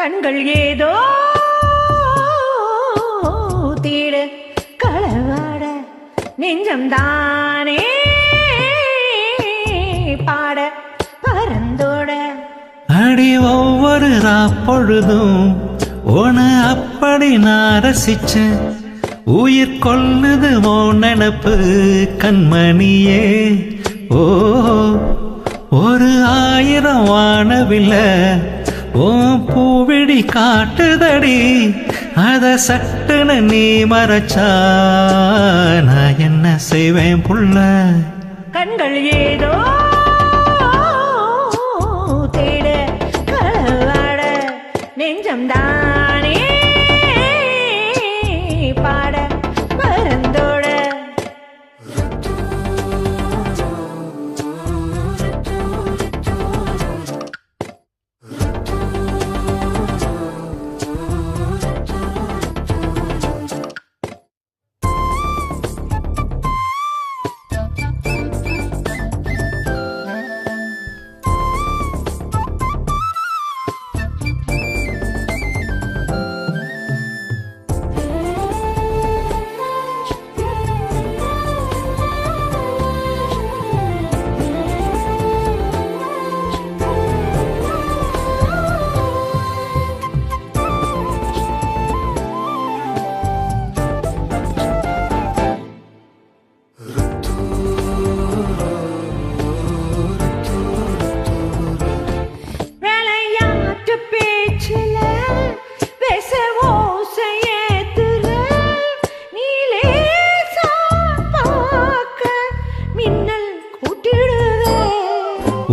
கண்கள் ஏதோ தீட. களவாட நெஞ்சம் தானே பாட. பரந்தோட அடி ஒவ்வொரு பொழுதும் உன அப்படி நான் ரசிச்சேன் உயிர் கொள்ளுது ஓ நினப்பு கண்மணியே. ஓ ஒரு ஆயிரம் வானவில்லை பூவிடி காட்டுதடி. அத சட்டுன்னு நீ மறைச்சா நான் என்ன செய்வேன் புள்ள? கண்கள் ஏதோ தேட களவாட நெஞ்சம் தானே பாட.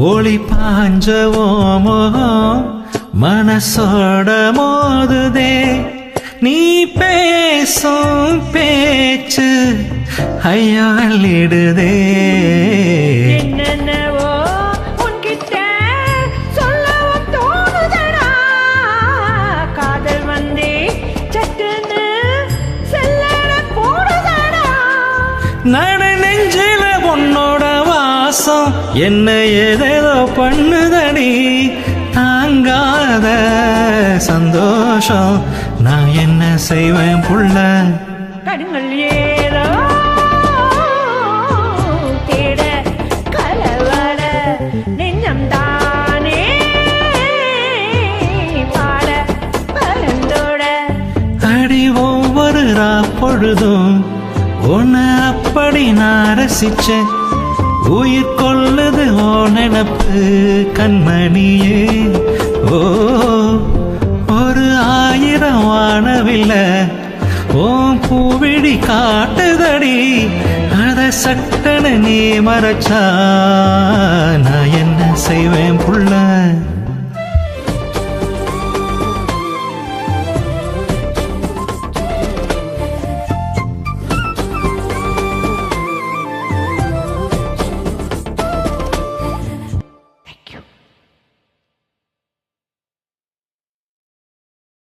ஒளி பாஞ்சவோமோ மனசோட மோதுதே. நீ பேசும் பேச்சு செல்லட போடுதடா. நட நெஞ்சில உன்னோட வாசம் என்ன ஏதேதோ பண்ணுதடி. தாங்காத சந்தோஷம். நான் என்ன செய்வேன் புள்ள? கண்கள் ஏதோ தேட கலவர நெஞ்சம் தானே பாட பரந்தோட அடி ஒவ்வொரு பொழுதும் உன்னை அப்படி நான் ரசிச்சேன். உயிர் கொள்ளது ஓ நினப்பு கண்மணியே. ஓ ஒரு ஆயிரம் வானவில்ல. ஓ பூவிடி காட்டுதடி. அத சட்டன நீ மறைச்சா.